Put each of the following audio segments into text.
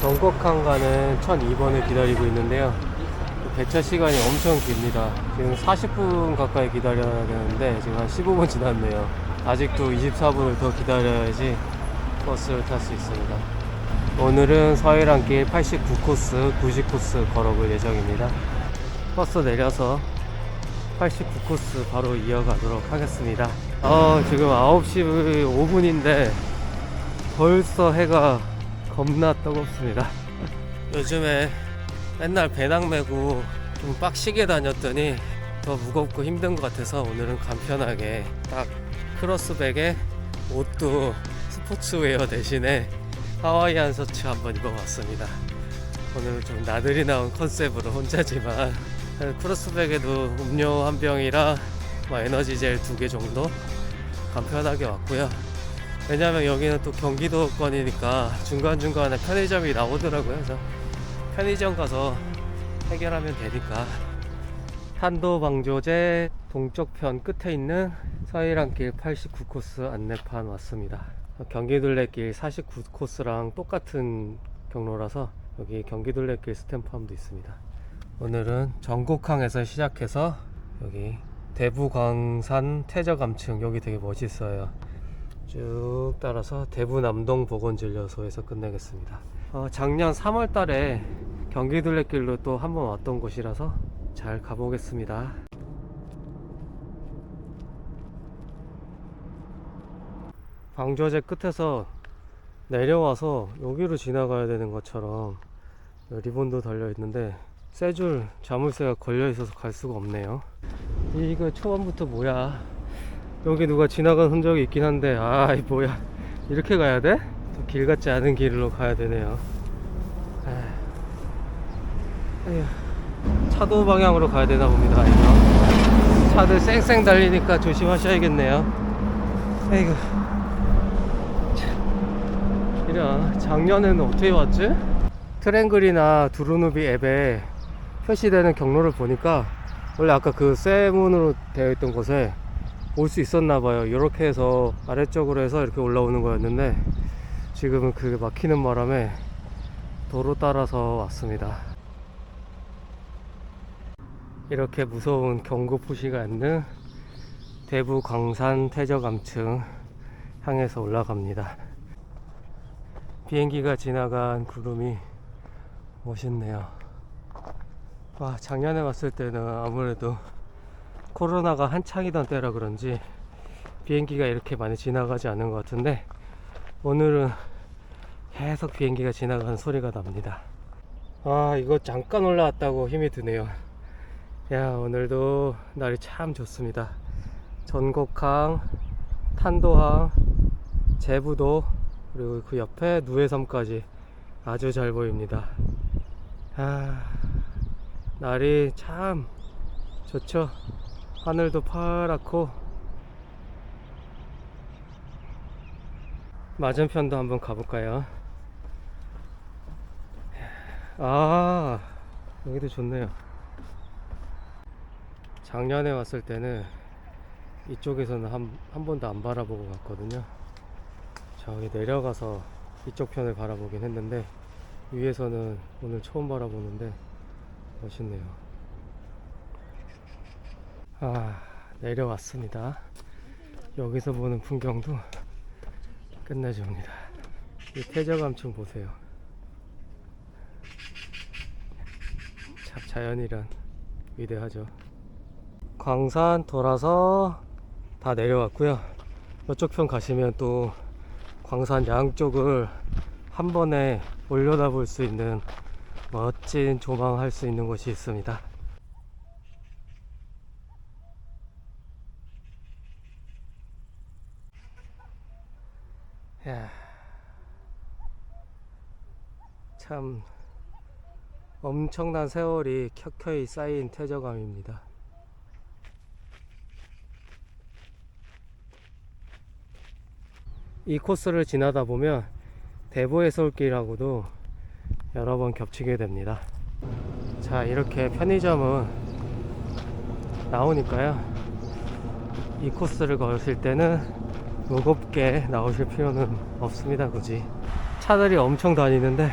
전곡항 가는 1002번을 기다리고 있는데요. 그 배차 시간이 엄청 깁니다. 지금 40분 가까이 기다려야 되는데 지금 한 15분 지났네요. 아직도 24분을 더 기다려야지 버스를 탈 수 있습니다. 오늘은 서해랑길 89코스, 90코스 걸어볼 예정입니다. 버스 내려서 89코스 바로 이어가도록 하겠습니다. 어, 지금 9시 5분인데 벌써 해가 겁나 뜨겁습니다. 요즘에 맨날 배낭 메고 좀 빡시게 다녔더니 더 무겁고 힘든 것 같아서 오늘은 간편하게 딱 크로스백에 옷도 스포츠웨어 대신에 하와이안 셔츠 한번 입어봤습니다. 오늘 좀 나들이 나온 컨셉으로 혼자지만 크로스백에도 음료 한 병이랑 뭐 에너지 젤 두 개 정도 간편하게 왔고요. 왜냐면 여기는 또 경기도권이니까 중간중간에 편의점이 나오더라고요. 그래서 편의점 가서 해결하면 되니까. 탄도 방조제 동쪽 편 끝에 있는 서해랑길 89코스 안내판 왔습니다. 경기둘레길 49코스랑 똑같은 경로라서 여기 경기둘레길 스탬프함도 있습니다. 오늘은 전곡항에서 시작해서 여기 대부광산 퇴저감층 여기 되게 멋있어요. 쭉 따라서 대부 남동 보건진료소에서 끝내겠습니다. 어, 작년 3월 달에 경기 둘레길로 또 한 번 왔던 곳이라서 잘 가보겠습니다. 방조제 끝에서 내려와서 여기로 지나가야 되는 것처럼 리본도 달려 있는데 세줄 자물쇠가 걸려 있어서 갈 수가 없네요. 이거 초반부터 뭐야? 여기 누가 지나간 흔적이 있긴 한데 아이 뭐야 이렇게 가야 돼? 또길 같지 않은 길로 가야 되네요 에휴. 차도 방향으로 가야 되나 봅니다 이거 차들 쌩쌩 달리니까 조심하셔야겠네요 에이구 참. 이런 작년에는 어떻게 왔지? 트랭글이나 두루누비 앱에 표시되는 경로를 보니까 원래 아까 그 쇠문으로 되어 있던 곳에 올 수 있었나 봐요. 이렇게 해서 아래쪽으로 해서 이렇게 올라오는 거였는데 지금은 그게 막히는 바람에 도로 따라서 왔습니다. 이렇게 무서운 경고 표시가 있는 대부 광산 퇴저감층 향해서 올라갑니다. 비행기가 지나간 구름이 멋있네요. 와, 작년에 왔을 때는 아무래도 코로나가 한창이던 때라 그런지 비행기가 이렇게 많이 지나가지 않은 것 같은데 오늘은 계속 비행기가 지나가는 소리가 납니다. 아, 이거 잠깐 올라왔다고 힘이 드네요. 야, 오늘도 날이 참 좋습니다. 전곡항, 탄도항, 제부도, 그리고 그 옆에 누해섬까지 아주 잘 보입니다. 아, 날이 참 좋죠. 하늘도 파랗고 맞은편도 한번 가볼까요? 아 여기도 좋네요. 작년에 왔을 때는 이쪽에서는 한, 한 번도 안 바라보고 갔거든요. 저기 내려가서 이쪽 편을 바라보긴 했는데 위에서는 오늘 처음 바라보는데 멋있네요. 아, 내려왔습니다. 여기서 보는 풍경도 끝내줍니다. 이 태저감층 보세요. 참 자연이란 위대하죠. 광산 돌아서 다 내려왔고요. 이쪽 편 가시면 또 광산 양쪽을 한 번에 올려다 볼 수 있는 멋진 조망할 수 있는 곳이 있습니다. 야, 참 엄청난 세월이 켜켜이 쌓인 퇴저감입니다. 이 코스를 지나다 보면 대보의 서울길하고도 여러 번 겹치게 됩니다. 자, 이렇게 편의점은 나오니까요. 이 코스를 걸으실 때는 무겁게 나오실 필요는 없습니다, 굳이. 차들이 엄청 다니는데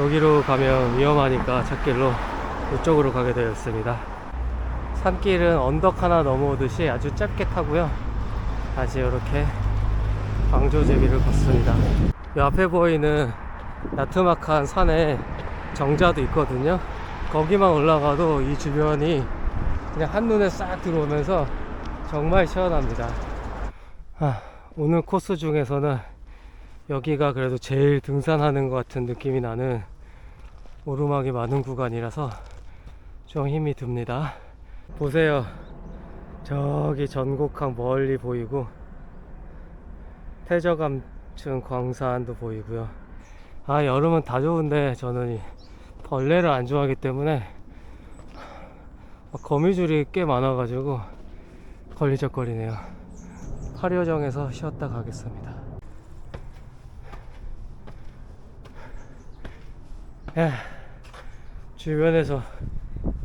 여기로 가면 위험하니까 찻길로 이쪽으로 가게 되었습니다. 산길은 언덕 하나 넘어오듯이 아주 짧게 타고요. 다시 이렇게 광조제비를 걷습니다. 이 앞에 보이는 나트막한 산에 정자도 있거든요. 거기만 올라가도 이 주변이 그냥 한눈에 싹 들어오면서 정말 시원합니다. 아, 오늘 코스 중에서는 여기가 그래도 제일 등산하는 것 같은 느낌이 나는 오르막이 많은 구간이라서 좀 힘이 듭니다. 보세요. 저기 전곡항 멀리 보이고 태저감층 광산도 보이고요. 아 여름은 다 좋은데 저는 이 벌레를 안 좋아하기 때문에 막 거미줄이 꽤 많아가지고 걸리적거리네요. 화려정에서 쉬었다 가겠습니다. 야, 주변에서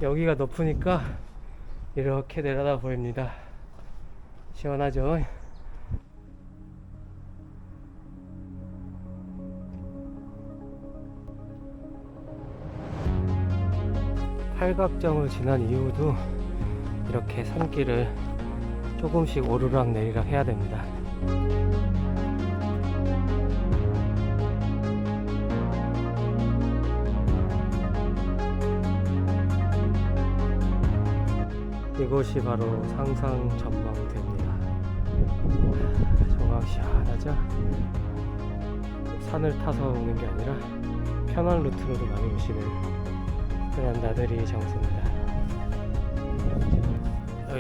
여기가 높으니까 이렇게 내려다 보입니다. 시원하죠? 팔각정을 지난 이후도 이렇게 산길을 조금씩 오르락 내리락 해야 됩니다. 이곳이 바로 상상 전망대입니다. 정말 시원하죠? 산을 타서 오는 게 아니라 편한 루트로도 많이 오시는 그런 나들이 장소입니다.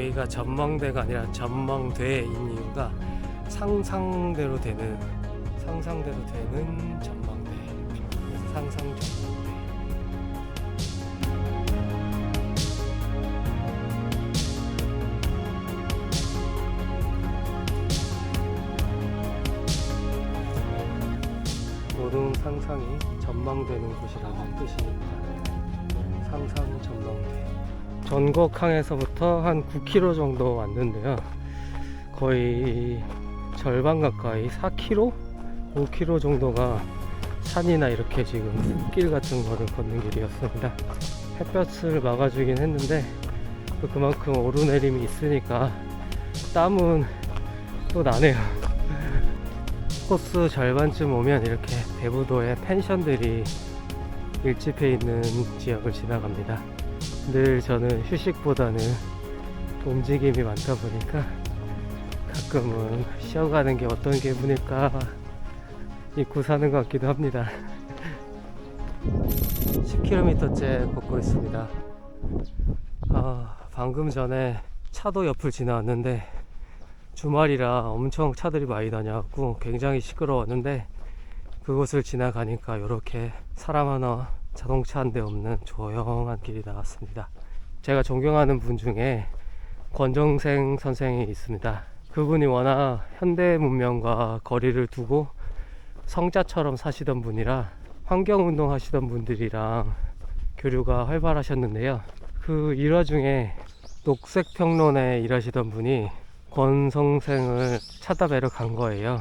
여기가 전망대가 아니라 전망대인 이유가 상상대로 되는 상상대로 되는 전망대. 상상 전망대. 모든 상상이 전망되는 곳이라는 뜻입 전곡항에서부터 한 9km 정도 왔는데요. 거의 절반 가까이 4km? 5km 정도가 산이나 이렇게 지금 숲길 같은 거를 걷는 길이었습니다. 햇볕을 막아주긴 했는데 또 그만큼 오르내림이 있으니까 땀은 또 나네요. 코스 절반쯤 오면 이렇게 대부도의 펜션들이 밀집해 있는 지역을 지나갑니다. 늘 저는 휴식보다는 움직임이 많다 보니까 가끔은 쉬어가는 게 어떤 기분일까 잊고 사는 것 같기도 합니다. 10km째 걷고 있습니다. 아, 방금 전에 차도 옆을 지나왔는데 주말이라 엄청 차들이 많이 다녀갖고 굉장히 시끄러웠는데 그곳을 지나가니까 이렇게 사람 하나 자동차 한 대 없는 조용한 길이 나왔습니다. 제가 존경하는 분 중에 권정생 선생이 있습니다. 그분이 워낙 현대 문명과 거리를 두고 성자처럼 사시던 분이라 환경 운동 하시던 분들이랑 교류가 활발하셨는데요. 그 일화 중에 녹색평론에 일하시던 분이 권성생을 찾아뵈러 간 거예요.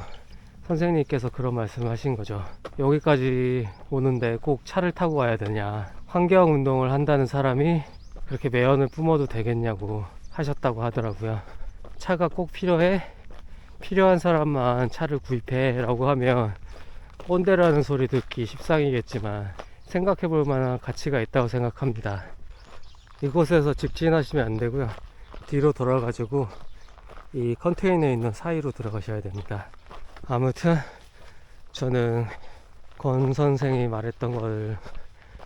선생님께서 그런 말씀을 하신 거죠. 여기까지 오는데 꼭 차를 타고 와야 되냐. 환경 운동을 한다는 사람이 그렇게 매연을 뿜어도 되겠냐고 하셨다고 하더라고요. 차가 꼭 필요해? 필요한 사람만 차를 구입해 라고 하면 꼰대라는 소리 듣기 십상이겠지만 생각해 볼 만한 가치가 있다고 생각합니다. 이곳에서 직진하시면 안 되고요. 뒤로 돌아가지고 이 컨테이너에 있는 사이로 들어가셔야 됩니다. 아무튼 저는 권 선생이 말했던 걸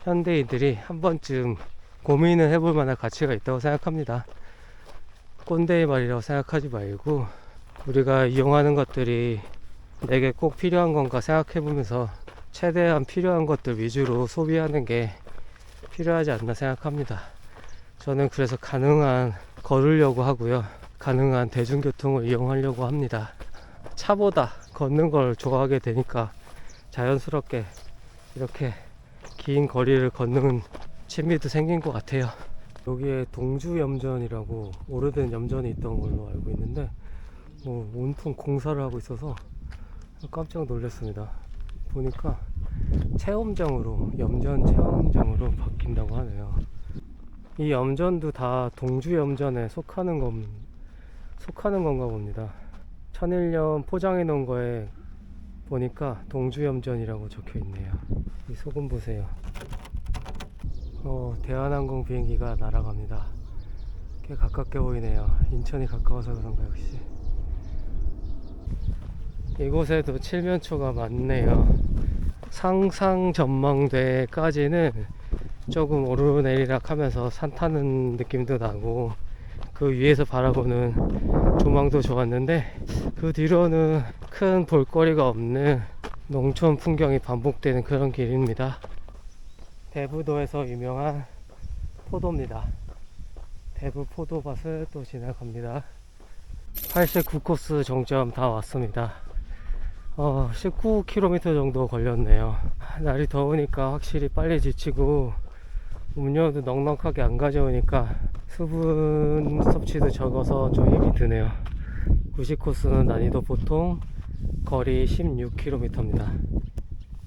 현대인들이 한 번쯤 고민을 해볼 만한 가치가 있다고 생각합니다. 꼰대의 말이라고 생각하지 말고 우리가 이용하는 것들이 내게 꼭 필요한 건가 생각해 보면서 최대한 필요한 것들 위주로 소비하는 게 필요하지 않나 생각합니다. 저는 그래서 가능한 걸으려고 하고요. 가능한 대중교통을 이용하려고 합니다. 차보다 걷는 걸 좋아하게 되니까 자연스럽게 이렇게 긴 거리를 걷는 취미도 생긴 것 같아요. 여기에 동주 염전이라고 오래된 염전이 있던 걸로 알고 있는데 뭐 온통 공사를 하고 있어서 깜짝 놀랐습니다. 보니까 체험장으로 염전 체험장으로 바뀐다고 하네요. 이 염전도 다 동주 염전에 속하는 건 속하는 건가 봅니다. 천일염 포장해 놓은 거에 보니까 동주 염전이라고 적혀 있네요. 이 소금 보세요. 어, 대한항공 비행기가 날아갑니다. 꽤 가깝게 보이네요. 인천이 가까워서 그런가 역시. 이곳에도 칠면초가 많네요. 상상 전망대까지는 조금 오르내리락 하면서 산 타는 느낌도 나고 그 위에서 바라보는 조망도 좋았는데 그 뒤로는 큰 볼거리가 없는 농촌 풍경이 반복되는 그런 길입니다. 대부도에서 유명한 포도입니다. 대부 포도밭을 또 지나갑니다. 89코스 정점 다 왔습니다. 어, 19km 정도 걸렸네요. 날이 더우니까 확실히 빨리 지치고 음료도 넉넉하게 안 가져오니까 수분 섭취도 적어서 좀 힘이 드네요. 90코스는 난이도 보통 거리 16km입니다.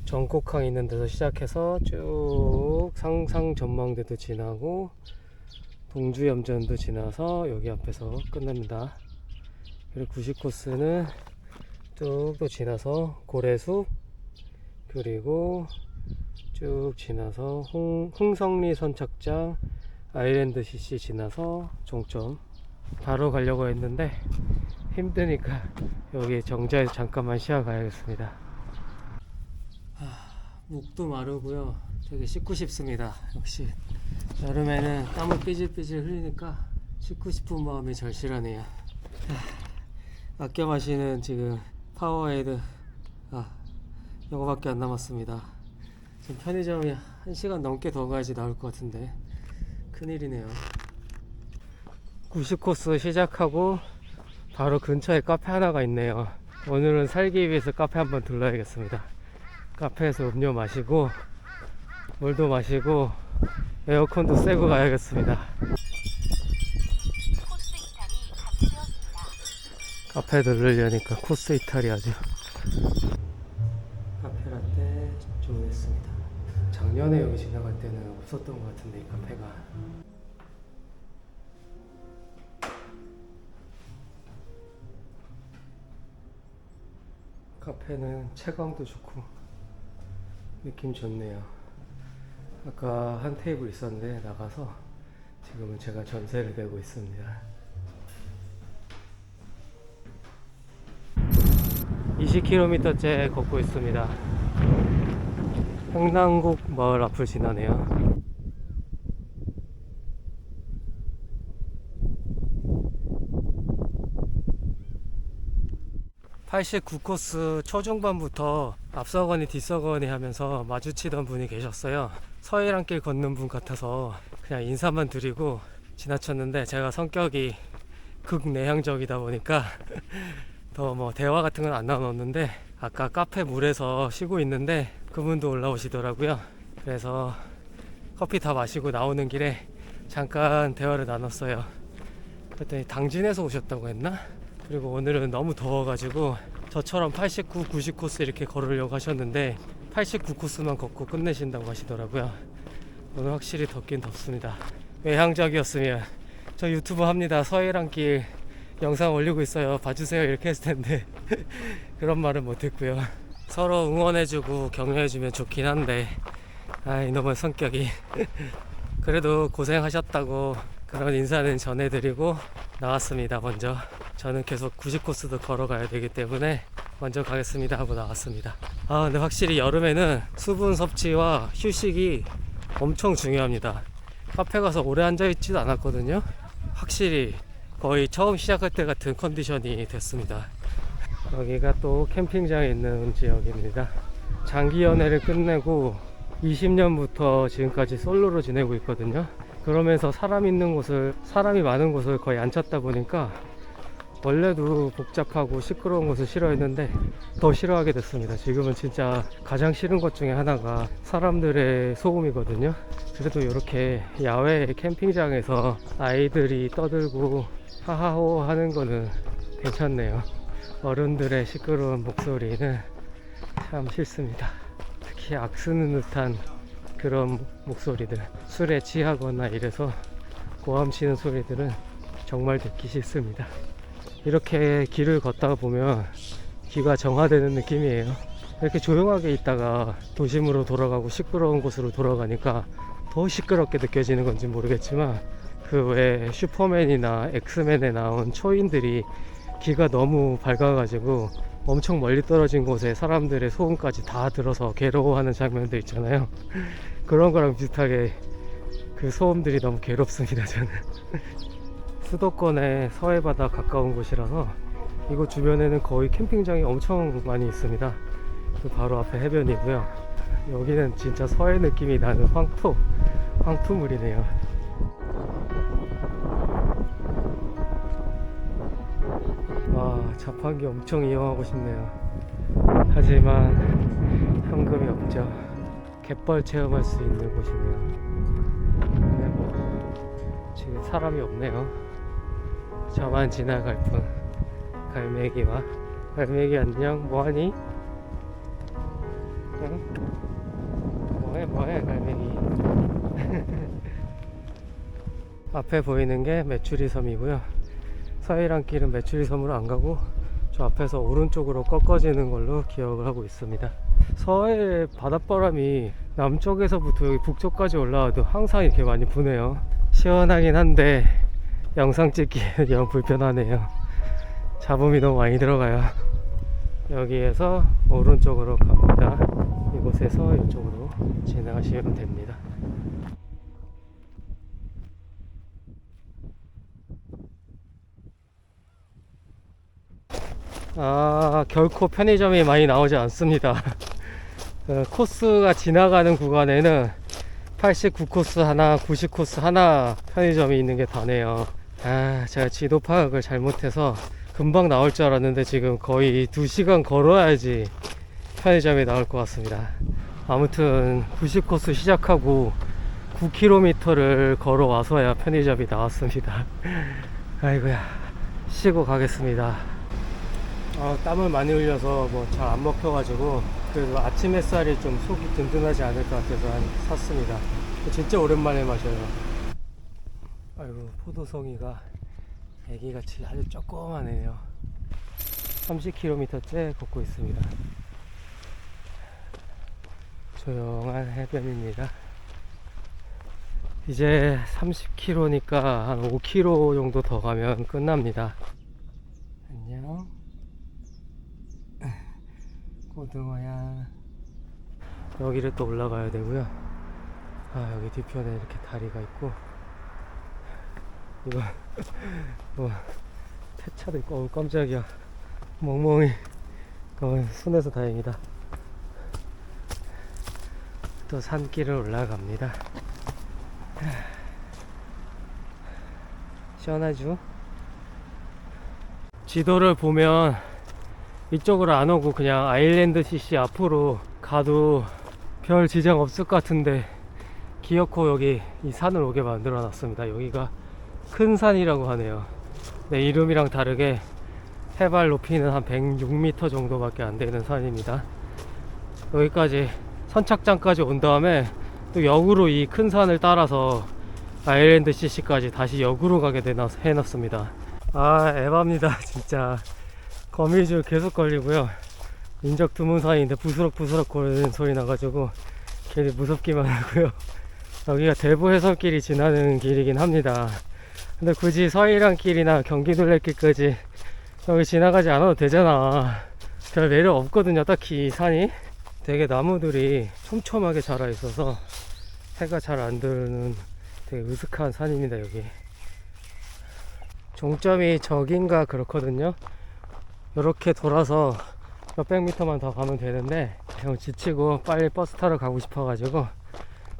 전곡항 있는 데서 시작해서 쭉 상상 전망대도 지나고 동주염전도 지나서 여기 앞에서 끝냅니다. 그리고 90코스는 쭉 또 지나서 고래숲 그리고 쭉 지나서 홍, 흥성리 선착장 아일랜드 CC 지나서 종점 바로 가려고 했는데 힘드니까 여기 정자에서 잠깐만 쉬어 가야겠습니다. 목도 마르고요. 되게 씻고 싶습니다. 역시 여름에는 땀을 삐질삐질 흘리니까 씻고 싶은 마음이 절실하네요. 하, 아껴 마시는 지금 파워에이드. 아 이거밖에 안 남았습니다 지금 편의점이 1시간 넘게 더 가야지 나올 것 같은데. 큰일이네요. 90코스 시작하고 바로 근처에 카페 하나가 있네요. 오늘은 살기 위해서 카페 한번 들러야겠습니다. 카페에서 음료 마시고 물도 마시고 에어컨도 쐬고 가야겠습니다. 코스 이탈이 감지되었습니다. 카페 들르려니까 코스 이탈이 아주 작년에 여기 지나갈 때는 없었던 것 같은데 이 카페가. 카페는 채광도 좋고 느낌 좋네요. 아까 한 테이블 있었는데 나가서 지금은 제가 전세를 내고 있습니다. 20km째 걷고 있습니다. 평남국 마을 앞을 지나네요. (89코스) 초중반부터 앞서거니 뒤서거니 하면서 마주치던 분이 계셨어요 서해랑길 걷는 분 같아서 그냥 인사만 드리고 지나쳤는데 제가 성격이 극내향적이다 보니까 더 뭐 대화 같은 건 안 나눴는데 아까 카페 물에서 쉬고 있는데 그분도 올라오시더라고요. 그래서 커피 다 마시고 나오는 길에 잠깐 대화를 나눴어요. 그랬더니 당진에서 오셨다고 했나? 그리고 오늘은 너무 더워가지고 저처럼 89, 90 코스 이렇게 걸으려고 하셨는데 89 코스만 걷고 끝내신다고 하시더라고요. 오늘 확실히 덥긴 덥습니다. 외향적이었으면 저 유튜브 합니다. 서해랑길 영상 올리고 있어요. 봐주세요. 이렇게 했을 텐데 그런 말은 못했고요. 서로 응원해주고 격려해주면 좋긴 한데 아 이놈의 성격이 그래도 고생하셨다고 그런 인사는 전해드리고 나왔습니다. 먼저 저는 계속 90코스도 걸어가야 되기 때문에 먼저 가겠습니다 하고 나왔습니다. 아 근데 확실히 여름에는 수분 섭취와 휴식이 엄청 중요합니다. 카페 가서 오래 앉아 있지도 않았거든요. 확실히 거의 처음 시작할 때 같은 컨디션이 됐습니다. 여기가 또 캠핑장에 있는 지역입니다. 장기 연애를 끝내고 20년부터 지금까지 솔로로 지내고 있거든요. 그러면서 사람 있는 곳을, 사람이 많은 곳을 거의 안 찾다 보니까 원래도 복잡하고 시끄러운 곳을 싫어했는데 더 싫어하게 됐습니다. 지금은 진짜 가장 싫은 것 중에 하나가 사람들의 소음이거든요. 그래도 이렇게 야외 캠핑장에서 아이들이 떠들고 하하호 하는 거는 괜찮네요. 어른들의 시끄러운 목소리는 참 싫습니다. 특히 악쓰는 듯한 그런 목소리들 술에 취하거나 이래서 고함 치는 소리들은 정말 듣기 싫습니다 이렇게 길을 걷다가 보면 귀가 정화되는 느낌이에요 이렇게 조용하게 있다가 도심으로 돌아가고 시끄러운 곳으로 돌아가니까 더 시끄럽게 느껴지는 건지 모르겠지만 그외 슈퍼맨이나 엑스맨에 나온 초인들이 귀가 너무 밝아가지고 엄청 멀리 떨어진 곳에 사람들의 소음까지 다 들어서 괴로워하는 장면들 있잖아요. 그런 거랑 비슷하게 그 소음들이 너무 괴롭습니다, 저는. 수도권의 서해바다 가까운 곳이라서 이곳 주변에는 거의 캠핑장이 엄청 많이 있습니다. 그 바로 앞에 해변이고요. 여기는 진짜 서해 느낌이 나는 황토, 황토물이네요. 자판기 엄청 이용하고 싶네요. 하지만 현금이 없죠. 갯벌 체험할 수 있는 곳이네요. 근데 뭐 지금 사람이 없네요. 저만 지나갈 뿐. 갈매기와 갈매기 안녕 뭐하니? 응? 뭐해 뭐해 갈매기 앞에 보이는 게 메추리 섬이고요 서해랑 길은 메추리 섬으로 안 가고 저 앞에서 오른쪽으로 꺾어지는 걸로 기억을 하고 있습니다 서해 바닷바람이 남쪽에서부터 여기 북쪽까지 올라와도 항상 이렇게 많이 부네요 시원하긴 한데 영상 찍기에 영 불편하네요 잡음이 너무 많이 들어가요. 여기에서 오른쪽으로 갑니다. 이곳에서 이쪽으로 지나가시면 됩니다. 아, 결코 편의점이 많이 나오지 않습니다. 어, 코스가 지나가는 구간에는 89코스 하나, 90코스 하나 편의점이 있는 게 다네요. 아, 제가 지도 파악을 잘못해서 금방 나올 줄 알았는데 지금 거의 2시간 걸어야지 편의점에 나올 것 같습니다. 아무튼 90코스 시작하고 9km를 걸어와서야 편의점이 나왔습니다. 아이고야, 쉬고 가겠습니다. 아, 땀을 많이 흘려서 뭐 잘 안 먹혀가지고 그래도 아침 햇살이 좀 속이 든든하지 않을 것 같아서 한- 샀습니다. 진짜 오랜만에 마셔요. 아이고 포도송이가 애기같이 아주 조그만해요. 30km째 걷고 있습니다. 조용한 해변입니다. 이제 30km니까 한 5km 정도 더 가면 끝납니다. 안녕. 고등어야. 여기를 또 올라가야 되고요. 아, 여기 뒤편에 이렇게 다리가 있고. 이거, 뭐, 폐차도 있고, 어우, 깜짝이야. 멍멍이. 어, 손에서 다행이다. 또 산길을 올라갑니다. 시원하죠? 지도를 보면 이쪽으로 안 오고 그냥 아일랜드 CC 앞으로 가도 별 지장 없을 것 같은데 기어코 여기 이 산을 오게 만들어 놨습니다. 여기가 큰 산이라고 하네요. 네, 이름이랑 다르게 해발 높이는 한 106m 정도밖에 안 되는 산입니다. 여기까지 선착장까지 온 다음에 또 역으로 이 큰 산을 따라서 아일랜드 CC까지 다시 역으로 가게 되나 해놨습니다. 아, 에바입니다, 진짜. 거미줄 계속 걸리고요. 인적 드문 사이인데 부스럭부스럭 거리는 소리 나가지고 괜히 무섭기만 하고요. 여기가 대부 해설길이 지나는 길이긴 합니다. 근데 굳이 서해랑 길이나 경기둘레길까지 여기 지나가지 않아도 되잖아. 별 매력 없거든요, 딱히 이 산이. 되게 나무들이 촘촘하게 자라 있어서 해가 잘 안 드는 되게 으슥한 산입니다, 여기. 종점이 저긴가 그렇거든요. 이렇게 돌아서 몇백 미터만 더 가면 되는데 형 지치고 빨리 버스 타러 가고 싶어가지고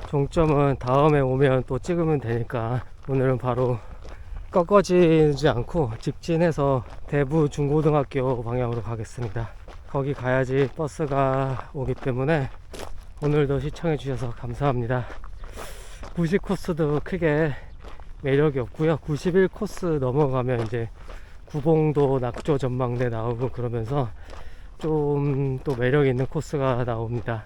종점은 다음에 오면 또 찍으면 되니까 오늘은 바로 꺾어지지 않고 직진해서 대부 중고등학교 방향으로 가겠습니다. 거기 가야지 버스가 오기 때문에 오늘도 시청해 주셔서 감사합니다. 90 코스도 크게 매력이 없고요. 91 코스 넘어가면 이제 구봉도 낙조 전망대 나오고 그러면서 좀 또 매력 있는 코스가 나옵니다.